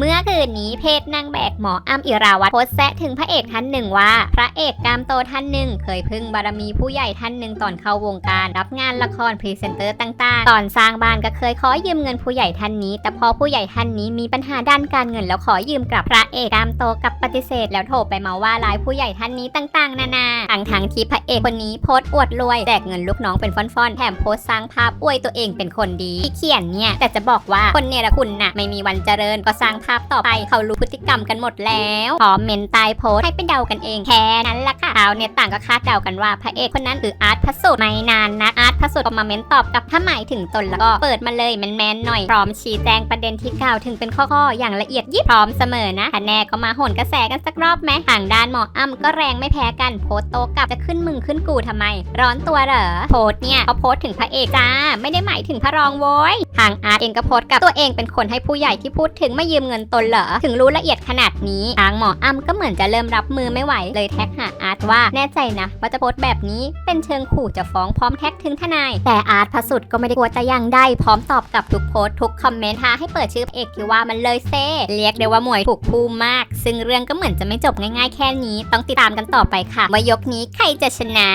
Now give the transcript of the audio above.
เมื่อคืนนี้เพจนางแบกหมออ้ำอิราวัตรโพสแซะถึงพระเอกท่านหนึ่งว่า พระเอกกามโตท่านหนึ่ง เคยพึ่งบารมีผู้ใหญ่ท่านหนึ่งตอนเข้าวงการ รับงานละครพรีเซนเตอร์ต่างๆ ตอนสร้างบ้านก็เคยขอยืมเงินผู้ใหญ่ท่านนี้ แต่พอผู้ใหญ่ท่านนี้มีปัญหาด้านการเงินแล้วขอยืมกลับพระเอกกามโตกับปฏิเสธ แล้วโทรไปมาว่าร้ายผู้ใหญ่ท่านนี้ต่างๆ นานาทั้งทั้งที่พระเอกคนนี้โพสอวดรวยแจกเงินลูกน้องเป็นฟ่อนๆแถมโพสสร้างภาพอวยตัวเองเป็นคนดีที่เขียนเนี่ยแต่จะบอกว่าคนเนรคุณน่ะไม่มีวันเจริญก็สร้างภาพต่อไปเขารู้พฤติกรรมกันหมดแล้วพร้อมเมนตายโพสให้ไปเดากันเองแค่นั้นละค่ะชาวเน็ตต่างก็คาดเดากันว่าพระเอกคนนั้นคืออาร์ตพระสุดไม่นานนักอาร์ตพระสุดก็มาเมนตอบกับถ้าหมายถึงตนแล้วก็เปิดมาเลยแมนๆหน่อยพร้อมชี้แจงประเด็นที่กล่าวถึงเป็นข้อๆอย่างละเอียดยิบพร้อมเสมอนะแน่ก็มาโหนกระแสกันสักรอบไหมทางด้านหมออ้ำก็แรงไม่แพ้กันโพสต์โตกับจะขึ้นมึงขึ้นกูทำไม ร้อนตัวเหรอโพสเนี่ยเขาโพสถึงพระเอกจ้าไม่ได้หมายถึงพระรองโว้ยทางอาร์ตเองก็โพสกับตัวเองเป็นคนให้ผู้ใหญ่ที่พูดถึงม่ยืมเงินตนเหรอ ถึงรู้ละเอียดขนาดนี้ทางหมออ้ำก็เหมือนจะเริ่มรับมือไม่ไหว เลยแท็กหาอาร์ตว่าแน่ใจนะว่าจะโพสแบบนี้เป็นเชิงขู่จะฟ้องพร้อมแท็กถึงทนาย แต่อาร์ตพสุดก็ไม่ได้กลัวแต่ยังได้พร้อมตอบกลับทุกโพสทุกคอมเมนต์ท้าให้เปิดชื่อเอกที่ว่ามันเลยเซ่เรียกได้ว่าหมวยถูกภูมิมาก ซึ่งเรื่องก็เหมือนจะไม่จบง่ายๆ แค่นี้ ต้องติดตามกันต่อไปค่ะว่ายกนี้ใครจะชนะ